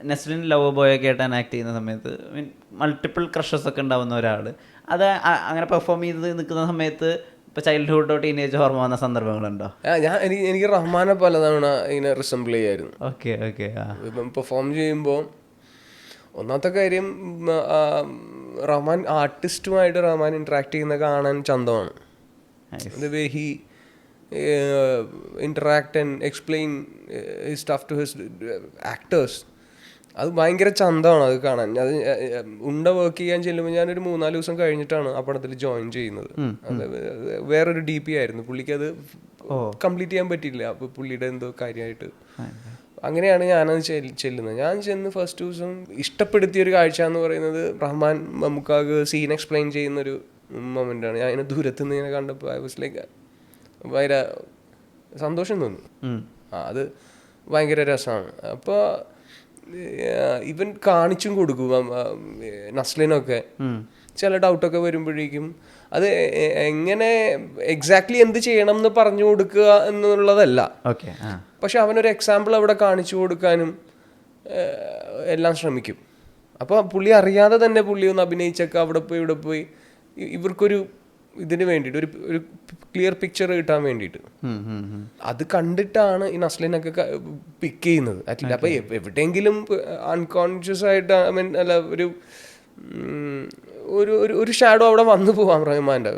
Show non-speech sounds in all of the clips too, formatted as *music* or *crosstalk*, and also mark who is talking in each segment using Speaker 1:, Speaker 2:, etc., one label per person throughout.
Speaker 1: Neslin love boy ഒക്കെ ആയിട്ട് act ചെയ്യുന്ന സമയത്ത്. മീൻ മൾട്ടിപ്പിൾ ക്രഷസ് ഒക്കെ ഉണ്ടാവുന്ന ഒരാൾ അത് അങ്ങനെ പെർഫോം ചെയ്ത് നിൽക്കുന്ന സമയത്ത് ഇപ്പൊ ചൈൽഡ്ഹുഡോ ടീനേജ് ഓർമ്മ വന്ന സന്ദർഭങ്ങളുണ്ടോ?
Speaker 2: ഞാൻ എനിക്ക് എനിക്ക് റഹ്മാനെ പലതവണ ഇങ്ങനെ റിസംബിൾ ചെയ്യായിരുന്നു.
Speaker 1: ഓക്കെ ഓക്കെ
Speaker 2: പെർഫോം ചെയ്യുമ്പോൾ ഒന്നാമത്തെ കാര്യം റഹ്മാൻ ആർട്ടിസ്റ്റുമായിട്ട് റഹ്മാൻ ഇൻട്രാക്ട് ചെയ്യുന്ന കാണാൻ ചന്തമാണ്. The he he and interact his explain to his stuff അത് ഭയങ്കര ചന്തമാണ് അത് കാണാൻ. അത് ഉണ്ട വർക്ക് ചെയ്യാൻ ചെല്ലുമ്പോൾ ഞാനൊരു മൂന്നാൽ ദിവസം കഴിഞ്ഞിട്ടാണ് ആ പടത്തിൽ ജോയിൻ ചെയ്യുന്നത്. അത് വേറൊരു ഡി പി ആയിരുന്നു. പുള്ളിക്ക് അത് കംപ്ലീറ്റ് ചെയ്യാൻ പറ്റിയില്ല. അപ്പോൾ പുള്ളിയുടെ എന്തോ കാര്യമായിട്ട് അങ്ങനെയാണ് ഞാനത് ചെല്ലുന്നത്. ഞാൻ ചെന്ന് ഫസ്റ്റ് ദിവസം ഇഷ്ടപ്പെടുത്തിയ ഒരു കാഴ്ച എന്ന് പറയുന്നത് റഹ്മാൻ നമുക്കാകെ സീൻ എക്സ്പ്ലെയിൻ ചെയ്യുന്ന ഒരു മൊമെന്റ് ആണ്. ഞാൻ അതിനെ ദൂരത്ത് നിന്ന് ഇങ്ങനെ കണ്ടപ്പോൾ ഐ വാസ് ലൈക്ക് ഭയങ്കര സന്തോഷം തോന്നി. അത് ഭയങ്കര രസമാണ് അപ്പോൾ ഇവൻ കാണിച്ചും കൊടുക്കും നസ്ലിനൊക്കെ. ചില ഡൗട്ടൊക്കെ വരുമ്പോഴേക്കും അത് എങ്ങനെ എക്സാക്ട്ലി എന്ത് ചെയ്യണം എന്ന് പറഞ്ഞു കൊടുക്കുക എന്നുള്ളതല്ല. പക്ഷെ അവനൊരു എക്സാമ്പിൾ അവിടെ കാണിച്ചു കൊടുക്കാനും എല്ലാം ശ്രമിക്കും. അപ്പോൾ പുള്ളി അറിയാതെ തന്നെ പുള്ളി ഒന്ന് അഭിനയിച്ചൊക്കെ അവിടെ പോയി ഇവിടെ പോയി ഇവർക്കൊരു ഇതിന് വേണ്ടിയിട്ട് ഒരു ഒരു ക്ലിയർ പിക്ചർ കിട്ടാൻ വേണ്ടിയിട്ട്. അത് കണ്ടിട്ടാണ് ഈ നസ്ലിനൊക്കെ പിക്ക് ചെയ്യുന്നത്. അറ്റ്ലീസ്റ്റ് അപ്പോൾ എവിടെയെങ്കിലും അൺകോൺഷ്യസ് ആയിട്ട് ഐ മീൻ അല്ല ഒരു ഒരു ഒരു ഒരു ഷാഡോ അവിടെ വന്നു പോവാം റഹ്മാന്റെ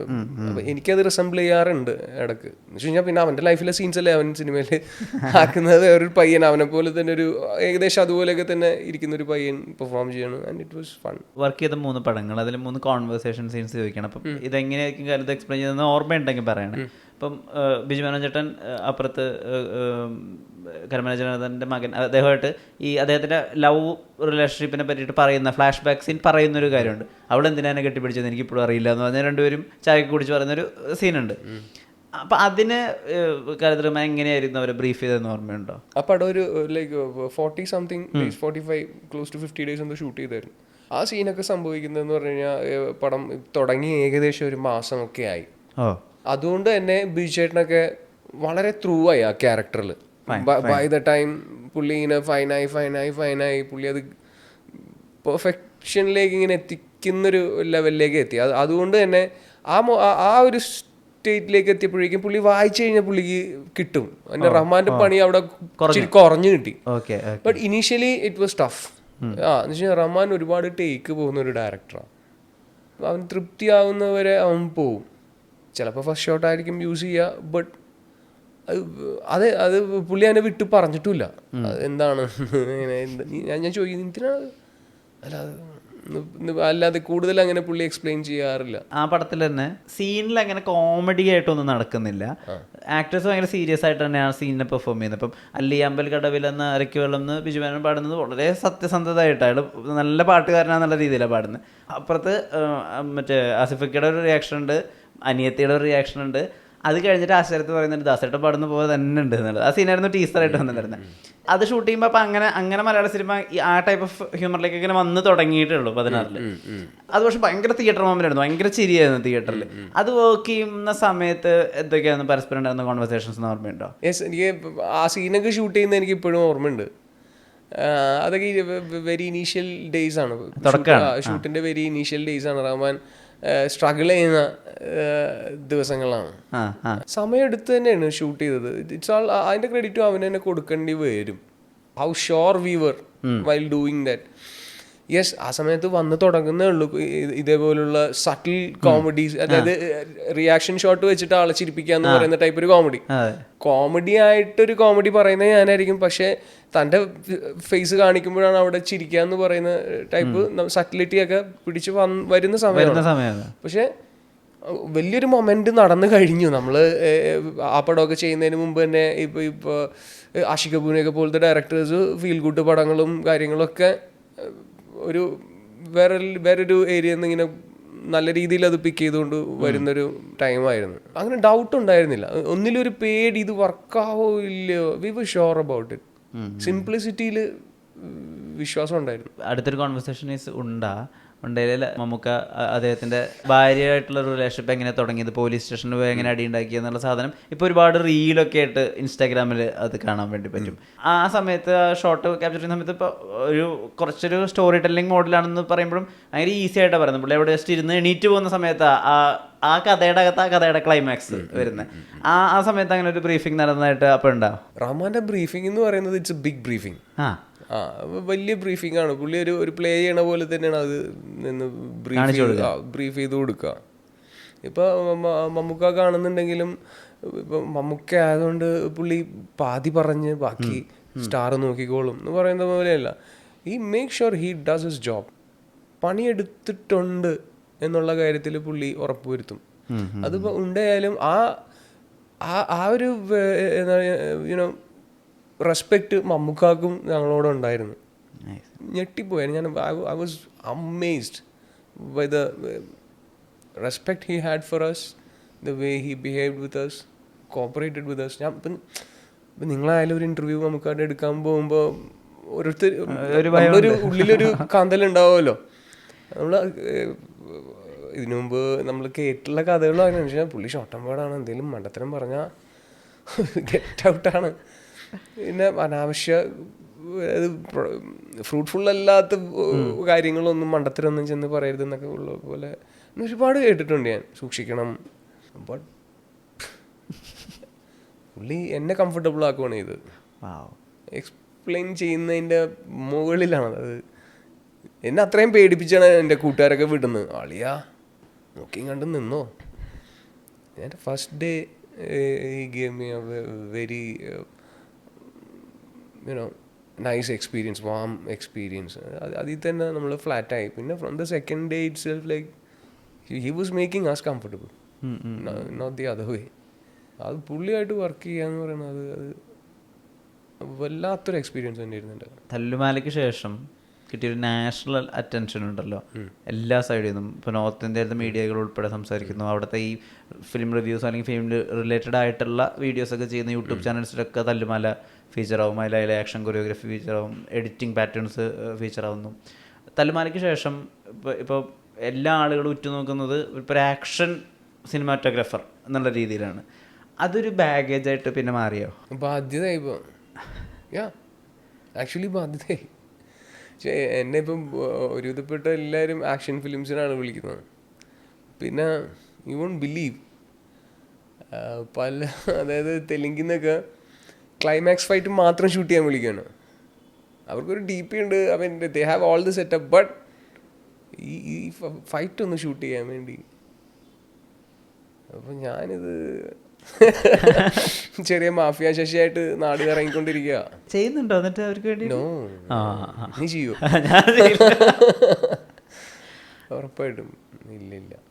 Speaker 2: അപ്പം എനിക്കത് റിസംബിൾ ചെയ്യാറുണ്ട് ഇടയ്ക്ക്. എന്ന് വെച്ച് കഴിഞ്ഞാൽ പിന്നെ അവന്റെ ലൈഫിലെ സീൻസ് അല്ലേ അവൻ സിനിമയിൽ *laughs* ആക്കുന്നത്? ഒരു പയ്യൻ അവനെ പോലെ തന്നെ ഒരു ഏകദേശം അതുപോലെയൊക്കെ തന്നെ ഇരിക്കുന്ന ഒരു പയ്യൻ പെർഫോം ചെയ്യണം. And it was fun
Speaker 1: work ചെയ്ത മൂന്ന് പടങ്ങൾ അതിൽ മൂന്ന് കോൺവെർസേഷൻ സീൻസ് ചോദിക്കണം. അപ്പം ഇതെങ്ങനെയായിരിക്കും കാലത്ത് എക്സ്പ്ലെയിൻ ചെയ്തെന്ന് ഓർമ്മയുണ്ടെങ്കിൽ പറയണേ. അപ്പം ബിജു ചേട്ടൻ അപ്പുറത്ത് കരമന ജനാർദ്ദന്റെ മകൻ അദ്ദേഹമായിട്ട് ഈ അദ്ദേഹത്തിന്റെ ലവ് റിലേഷൻഷിപ്പിനെ പറ്റിയിട്ട് പറയുന്ന ഫ്ലാഷ് ബാക്ക് സീൻ പറയുന്ന ഒരു കാര്യമുണ്ട്. അവൾ എന്തിനാണ് കെട്ടിപ്പിടിച്ചത്? എനിക്ക് ഇപ്പോഴും അറിയില്ല എന്ന് പറഞ്ഞാൽ രണ്ടുപേരും ചായക്ക് കുടിച്ച് പറയുന്നൊരു സീനുണ്ട് അപ്പം അതിന് കരുതൃമ എങ്ങനെയായിരുന്നു അവരെ ബ്രീഫ് ചെയ്തെന്ന് ഓർമ്മയുണ്ടോ?
Speaker 2: ആ പടം ഒരു like forty something forty five close to fifty days എന്തോ ഷൂട്ട് ചെയ്തായിരുന്നു. ആ സീനൊക്കെ സംഭവിക്കുന്നതെന്ന് പറഞ്ഞു കഴിഞ്ഞാൽ പടം തുടങ്ങി ഏകദേശം ഒരു മാസമൊക്കെ ആയി. അതുകൊണ്ട് തന്നെ ബിജു ചേട്ടനൊക്കെ വളരെ ത്രൂ ആയി ആ ക്യാരക്ടറിൽ ബൈ ദ ടൈം പുള്ളി ഇങ്ങനെ ഫൈനായി ഫൈനായി ഫൈനായി പുള്ളി അത് പെർഫെക്ഷനിലേക്ക് ഇങ്ങനെ എത്തിക്കുന്നൊരു ലെവലിലേക്ക് എത്തി. അത് അതുകൊണ്ട് തന്നെ ആ ആ- ഒരു സ്റ്റേറ്റിലേക്ക് എത്തിയപ്പോഴേക്കും പുള്ളി വായിച്ചു കഴിഞ്ഞാൽ പുള്ളിക്ക് കിട്ടും. എന്റെ റഹ്മാന്റെ പണി അവിടെ കുറഞ്ഞു. കിട്ടി. But initially it was tough ആ എന്ന് വെച്ചാൽ റഹ്മാൻ ഒരുപാട് ടേക്ക് പോകുന്ന ഒരു ഡയറക്ടറാണ് അവൻ തൃപ്തിയാവുന്നവരെ അവൻ പോവും. ചിലപ്പോൾ ഫസ്റ്റ് ഷോട്ടായിരിക്കും യൂസ് ചെയ്യുക ബട്ട് അത് അത് പുള്ളി അതിനെ വിട്ട് പറഞ്ഞിട്ടില്ല എന്താണ്? ഞാൻ ഞാൻ ചോദിക്കുന്നു എന്തിനാണ് അല്ലാതെ അല്ലാതെ കൂടുതൽ അങ്ങനെ പുള്ളി എക്സ്പ്ലെയിൻ ചെയ്യാറില്ല.
Speaker 1: ആ പടത്തിൽ തന്നെ സീനിൽ അങ്ങനെ കോമഡി ആയിട്ടൊന്നും നടക്കുന്നില്ല. ആക്ടേഴ്സ് ഭയങ്കര സീരിയസ് ആയിട്ട് തന്നെ ആ സീനിനെ പെർഫോം ചെയ്യുന്നത്. ഇപ്പം അല്ലി അമ്പൽ കടവിൽ എന്ന അരക്കുവെള്ളം വെള്ളം എന്ന് ബിജുമേനൻ പാടുന്നത് വളരെ സത്യസന്ധതയായിട്ട് അയാൾ നല്ല പാട്ടുകാരനാന്നുള്ള രീതിയിലാണ് പാടുന്നത്. അപ്പുറത്ത് മറ്റേ ആസിഫിക്കയുടെ ഒരു റിയാക്ഷൻ ഉണ്ട് അനിയത്തിയുടെ ഒരു റിയാക്ഷൻ ഉണ്ട്. അത് കഴിഞ്ഞിട്ട് ആശ്ചര്യത്ത് പറയുന്നുണ്ട് ദാസേട്ടൻ പാടുന്ന പോലെ തന്നെ ഉണ്ട് എന്നുള്ളത്. ആ സീനായിരുന്നു ടീസറായിട്ട് വന്നിട്ടുണ്ടായിരുന്നത് അത് ഷൂട്ട് ചെയ്യുമ്പോൾ അപ്പം അങ്ങനെ അങ്ങനെ മലയാള സിനിമ ആ ടൈപ്പ് ഓഫ് ഹ്യൂമറിലേക്ക് ഇങ്ങനെ വന്ന് തുടങ്ങിയിട്ടേ ഉള്ളൂ പതിനാറിൽ അത് പക്ഷെ ഭയങ്കര തിയേറ്റർ മോമിലായിരുന്നു ഭയങ്കര ചിരിയായിരുന്നു തിയേറ്ററിൽ അത് വർക്ക് ചെയ്യുന്ന സമയത്ത് എന്തൊക്കെയായിരുന്നു പരസ്പരം ഉണ്ടായിരുന്ന കോൺവെർസേഷൻസ് ഓർമ്മയുണ്ടോ?
Speaker 2: യെസ് എനിക്ക് ആ സീനൊക്കെ ഷൂട്ട് ചെയ്യുന്ന എനിക്ക് ഇപ്പോഴും ഓർമ്മയുണ്ട്. അതൊക്കെ വെരി ഇനീഷ്യൽ ഡേയ്സ് ആണ്. ഷൂട്ടിന്റെ വെരി ഇനീഷ്യൽ ഡേയ്സ് ആണ്. റഹ്മാൻ സ്ട്രഗിൾ ചെയ്യുന്ന ദിവസങ്ങളാണ്. സമയം എടുത്ത് തന്നെയാണ് ഷൂട്ട് ചെയ്തത്. ഇറ്റ്സ് ആൾ അതിന്റെ ക്രെഡിറ്റും അവന് തന്നെ കൊടുക്കേണ്ടി വരും. How sure we were while doing that yes ആ സമയത്ത് വന്ന് തുടങ്ങുന്നേ ഉള്ളൂ. ഇതേപോലുള്ള സട്ടിൽ കോമഡീസ് അതായത് റിയാക്ഷൻ ഷോട്ട് വെച്ചിട്ട് ആളെ ചിരിപ്പിക്കുക എന്ന് പറയുന്ന ടൈപ്പ് ഒരു കോമഡി കോമഡി ആയിട്ടൊരു കോമഡി പറയുന്നത് ഞാനായിരിക്കും. പക്ഷെ തന്റെ ഫേസ് കാണിക്കുമ്പോഴാണ് അവിടെ ചിരിക്കുക എന്ന് പറയുന്ന ടൈപ്പ് സട്ടിലിറ്റി ഒക്കെ പിടിച്ച് വന്ന് വരുന്ന
Speaker 1: സമയം
Speaker 2: സമയമാണ്. പക്ഷെ വലിയൊരു മൊമെന്റ് നടന്നു കഴിഞ്ഞു. നമ്മൾ ആ പടമൊക്കെ ചെയ്യുന്നതിന് മുമ്പ് തന്നെ ഇപ്പൊ ഇപ്പോൾ ആഷിഖ് കപൂറിനെയൊക്കെ പോലത്തെ ഡയറക്ടേഴ്സ് ഫീൽ ഗുഡ് പടങ്ങളും കാര്യങ്ങളൊക്കെ ഒരു വേറെ വേറൊരു ഏരിയയിൽ നിന്ന് ഇങ്ങനെ നല്ല രീതിയിൽ അത് പിക്ക് ചെയ്തുകൊണ്ട് വരുന്നൊരു ടൈമായിരുന്നു അങ്ങനെ ഡൗട്ട് ഉണ്ടായിരുന്നില്ല. ഒന്നിലൊരു പേടി ഇത് വർക്കാവോ ഇല്ലയോ? We were sure about it സിംപ്ലിസിറ്റിയിൽ വിശ്വാസം ഉണ്ടായിരുന്നു.
Speaker 1: അടുത്തൊരു കോൺവെർസേഷൻ ഉണ്ടാ. ഉണ്ടേല മമ്മൂക്ക അദ്ദേഹത്തിന്റെ ഭാര്യയായിട്ടുള്ള റിലേഷൻഷിപ്പ് എങ്ങനെ തുടങ്ങിയത്? പോലീസ് സ്റ്റേഷനിൽ പോയി എങ്ങനെ അടി ഉണ്ടാക്കി എന്നുള്ള സാധനം ഇപ്പൊ ഒരുപാട് റീലൊക്കെ ആയിട്ട് ഇൻസ്റ്റാഗ്രാമിൽ അത് കാണാൻ വേണ്ടി പറ്റും. ആ സമയത്ത് ആ ഷോർട്ട് ക്യാപ്ചർ ചെയ്യുന്ന സമയത്ത് ഇപ്പോൾ ഒരു കുറച്ചൊരു സ്റ്റോറി ടെല്ലിംഗ് മോഡലാണെന്ന് പറയുമ്പോഴും ഭയങ്കര ഈസി ആയിട്ടാണ് പറയുന്നത്. പുള്ളി എവിടെ ജസ്റ്റ് ഇരുന്ന് എണീറ്റ് പോകുന്ന സമയത്ത് ആ ആ കഥയുടെ അകത്ത് ആ കഥയുടെ ക്ലൈമാക്സ് വരുന്നത് ആ ആ സമയത്ത് അങ്ങനെ ഒരു ബ്രീഫിംഗ് നടന്നതായിട്ട് അപ്പോൾ ഉണ്ടാവും
Speaker 2: റഹ്മാന്റെ ബ്രീഫിംഗ് എന്ന് പറയുന്നത് ഇറ്റ്സ് എ ബിഗ് ബ്രീഫിംഗ്
Speaker 1: ആ.
Speaker 2: ആ വലിയ ബ്രീഫിംഗ് ആണ്. പുള്ളി ഒരു ഒരു പ്ലേ ചെയ്യണ പോലെ തന്നെയാണ് അത് നിന്ന് ബ്രീഫ് ബ്രീഫ് ചെയ്ത് കൊടുക്കുക. ഇപ്പൊ മമ്മൂക്ക കാണുന്നുണ്ടെങ്കിലും ഇപ്പൊ മമ്മൂക്ക ആയതുകൊണ്ട് പുള്ളി പാതി പറഞ്ഞ് ബാക്കി സ്റ്റാർ നോക്കിക്കോളും എന്ന് പറയുന്ന പോലെയല്ല. ഈ make sure he does his job പണിയെടുത്തിട്ടുണ്ട് എന്നുള്ള കാര്യത്തിൽ പുള്ളി ഉറപ്പുവരുത്തും. അതിപ്പോൾ ഉണ്ടായാലും ആ ആ ആ ഒരു യുനോ റെസ്പെക്റ്റ് മമ്മൂക്കാക്കും ഞങ്ങളോട് ഉണ്ടായിരുന്നു.
Speaker 1: ഞെട്ടിപ്പോയാണ്
Speaker 2: ഞെട്ടിപ്പോയായിരുന്നു ഞാൻ I was amazed by the respect he had for us the way he behaved with us cooperated with us ഞാൻ ഇപ്പം ഇപ്പം നിങ്ങളായാലും ഒരു ഇന്റർവ്യൂ നമുക്കായിട്ട് എടുക്കാൻ പോകുമ്പോൾ ഓരോരുത്തർ ഒരു ഉള്ളിലൊരു കാന്തലുണ്ടാവുമല്ലോ നമ്മൾ ഇതിനു മുമ്പ് നമ്മൾ കേട്ടുള്ള കഥകളും അങ്ങനെ പുള്ളി ഷോട്ടമ്പാടാണ് എന്തെങ്കിലും മണ്ടത്തരം പറഞ്ഞാൽ ഗെറ്റ് ഔട്ടാണ് പിന്നെ അനാവശ്യ അത് ഫ്രൂട്ട്ഫുൾ അല്ലാത്ത കാര്യങ്ങളൊന്നും മണ്ടത്തിലൊന്നും ചെന്ന് പറയരുത് എന്നൊക്കെ ഉള്ള പോലെ ഒരുപാട് കേട്ടിട്ടുണ്ട് ഞാൻ. സൂക്ഷിക്കണം. ബട്ട് പുള്ളി എന്നെ കംഫർട്ടബിൾ ആക്കുവാണ്
Speaker 1: ഇത്
Speaker 2: എക്സ്പ്ലെയിൻ ചെയ്യുന്നതിന്റെ മുകളിലാണ്. അത് എന്നെ അത്രയും പേടിപ്പിച്ചാണ് എന്റെ കൂട്ടുകാരൊക്കെ വിടുന്നത്. ആളിയാ നോക്കിയും കണ്ട് നിന്നോ? എന്റെ ഫസ്റ്റ് ഡേ ഈ game very you know nice experience warm experience അതിൽ തന്നെ നമ്മൾ ഫ്ലാറ്റായി പിന്നെ from the second day itself like he was making us comfortable not the other way അത് പുള്ളിയായിട്ട് വർക്ക് ചെയ്യാന്ന് പറയുന്നത് അത് വല്ലാത്തൊരു എക്സ്പീരിയൻസ് തന്നെ ഇരുന്നുണ്ട്
Speaker 1: തല്ലുമാലയ്ക്ക് ശേഷം കിട്ടിയൊരു നാഷണൽ അറ്റൻഷൻ ഉണ്ടല്ലോ. എല്ലാ സൈഡിൽ നിന്നും ഇപ്പോൾ നോർത്ത് ഇന്ത്യയിലത്തെ മീഡിയകൾ ഉൾപ്പെടെ സംസാരിക്കുന്നു. അവിടുത്തെ ഈ ഫിലിം റിവ്യൂസ് അല്ലെങ്കിൽ ഫിലിം റിലേറ്റഡ് ആയിട്ടുള്ള വീഡിയോസ് ഒക്കെ ചെയ്യുന്ന യൂട്യൂബ് ചാനൽസിലൊക്കെ തല്ലുമാല ഫീച്ചർ ആവും. അതിലെ ആക്ഷൻ കൊറിയോഗ്രഫി ഫീച്ചറാവും എഡിറ്റിംഗ് പാറ്റേൺസ് ഫീച്ചറാവുന്നു തലമാലയ്ക്ക് ശേഷം ഇപ്പോൾ ഇപ്പോൾ എല്ലാ ആളുകളും ഉറ്റുനോക്കുന്നത് ഇപ്പോൾ ഒരു ആക്ഷൻ സിനിമാറ്റോഗ്രാഫർ എന്നുള്ള രീതിയിലാണ്. അതൊരു ബാഗേജ് ആയിട്ട് പിന്നെ മാറിയോ?
Speaker 2: ബാധ്യതയായി ഇപ്പോൾ ആക്ച്വലി ബാധ്യതയായി. എന്നെ ഇപ്പം ഒരുവിധപ്പെട്ട എല്ലാവരും ആക്ഷൻ ഫിലിംസിനാണ് വിളിക്കുന്നത്. പിന്നെ യു വോണ്ട് ബിലീവ് പല അതായത് തെലുങ്കിൽ നിന്നൊക്കെ ക്ലൈമാക്സ് ഫൈറ്റ് മാത്രം ഷൂട്ട് ചെയ്യാൻ വിളിക്കുകയാണ്. അവർക്കൊരു ഡി പി ഉണ്ട് I mean they have all the setup but ഈ ഈ ഫൈറ്റ് ഒന്ന് ഷൂട്ട് ചെയ്യാൻ വേണ്ടി. അപ്പം ഞാനിത് *laughs* ചെറിയ മാഫിയ ശശിയായിട്ട് നാട് ഇറങ്ങിക്കൊണ്ടിരിക്കുക
Speaker 1: ചെയ്യുന്നുണ്ടോ? എന്നിട്ട് അവർക്ക് വേണ്ടി
Speaker 2: നോ നീ ചെയ്യൂ. *laughs* *laughs* ഉറപ്പായിട്ടും. ഇല്ല ഇല്ല